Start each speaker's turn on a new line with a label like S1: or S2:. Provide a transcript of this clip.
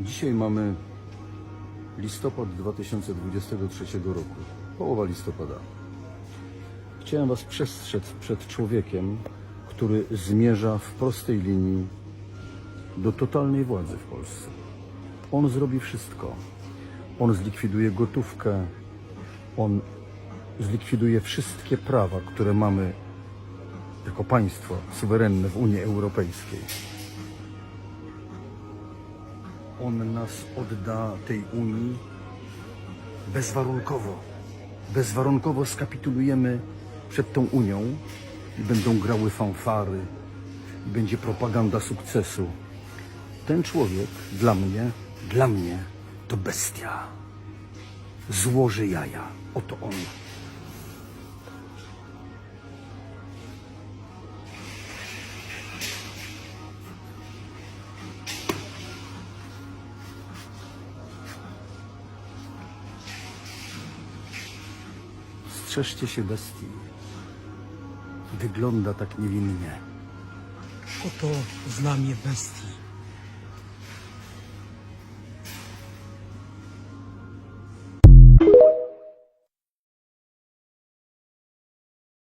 S1: Dzisiaj mamy listopad 2023 roku, połowa listopada. Chciałem Was przestrzec przed człowiekiem, który zmierza w prostej linii do totalnej władzy w Polsce. On zrobi wszystko. On zlikwiduje gotówkę, on zlikwiduje wszystkie prawa, które mamy jako państwo suwerenne w Unii Europejskiej. On nas odda tej Unii bezwarunkowo. Bezwarunkowo skapitulujemy przed tą Unią i będą grały fanfary, i będzie propaganda sukcesu. Ten człowiek dla mnie, dla mnie to bestia. Złoży jaja. Oto on. Strzeżcie się bestii. Wygląda tak niewinnie.
S2: Oto znamie bestii.